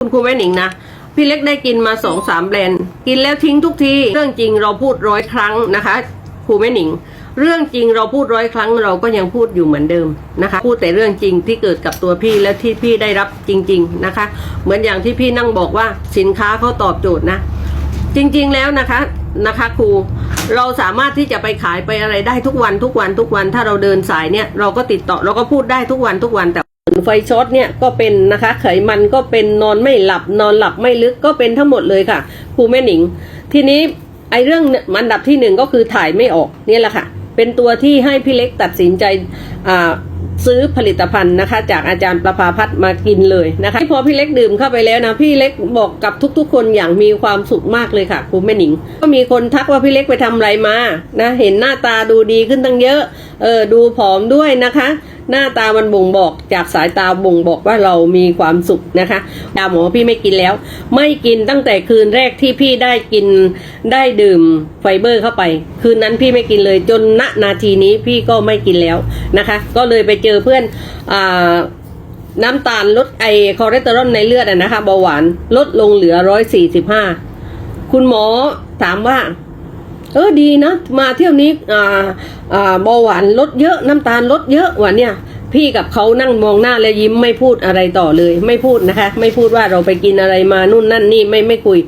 คุณครูแม่หนิงนะ พี่เล็กได้กินมาสองสามแบรนด์กินแล้วทิ้งทุกทีเรื่องจริงเราพูดร้อยครั้งนะคะครูแม่หนิง เรื่องจริงเราพูดร้อยครั้งเราก็ยังพูดอยู่เหมือนเดิมนะคะ พูดแต่เรื่องจริงที่เกิดกับตัวพี่และที่พี่ได้รับจริง ๆนะคะ เหมือนอย่างที่พี่นั่งบอกว่าสินค้าเขาตอบโจทย์นะ จริงๆแล้วนะคะนะคะครูเราสามารถที่จะไปขายไปอะไรได้ทุกวันทุกวันทุกวันถ้าเราเดินสายเนี่ยเราก็ติดต่อเราก็พูดได้ทุกวันทุกวันแต่ ไฟช็อตเนี่ยก็เป็นนะคะไขมันก็เป็นนอนไม่หลับนอนหลับไม่ลึกก็เป็นทั้งหมดเลยค่ะครูแม่หนิง ทีนี้ไอ้เรื่องอันดับที่หนึ่งก็คือถ่ายไม่ออกนี่แหละค่ะ เป็นตัวที่ให้พี่เล็กตัดสินใจซื้อผลิตภัณฑ์นะคะ จากอาจารย์ประภาพัฒน์มากินเลยนะคะพอพี่เล็กดื่มเข้าไปแล้วนะพี่เล็กบอกกับทุกๆ คนอย่างมีความสุขมากเลยค่ะครูแม่หนิง ก็มีคนทักว่าพี่เล็กไปทำอะไรมานะเห็นหน้าตาดูดีขึ้นตั้งเยอะเออดูผอมด้วยนะคะ หน้าตามันบ่งบอกจากสายตาบ่งบอกว่าเรามีความสุขนะคะยาหมอพี่ไม่กินแล้ว ไม่กินตั้งแต่คืนแรกที่พี่ได้กินได้ดื่มไฟเบอร์เข้าไป คืนนั้นพี่ไม่กินเลยจนณนาทีนี้พี่ก็ไม่กินแล้วนะคะ ก็เลยไปเจอเพื่อนอ่าน้ำตาลลดไอคอเลสเตอรอลในเลือดนะคะเบาหวานลดลงเหลือร้อยสี่สิบห้าคุณหมอถามว่า เออดีนะ มาเที่ยวนี้อ่าอ่าเบาหวานลดเยอะน้ำตาลลดเยอะว่ะเนี่ยพี่กับเขานั่งมองหน้าแล้วยิ้มไม่พูดอะไรต่อเลย ไม่พูดนะคะ ไม่พูดว่าเราไปกินอะไรมานู่นนั่นนี่ไม่ไม่คุย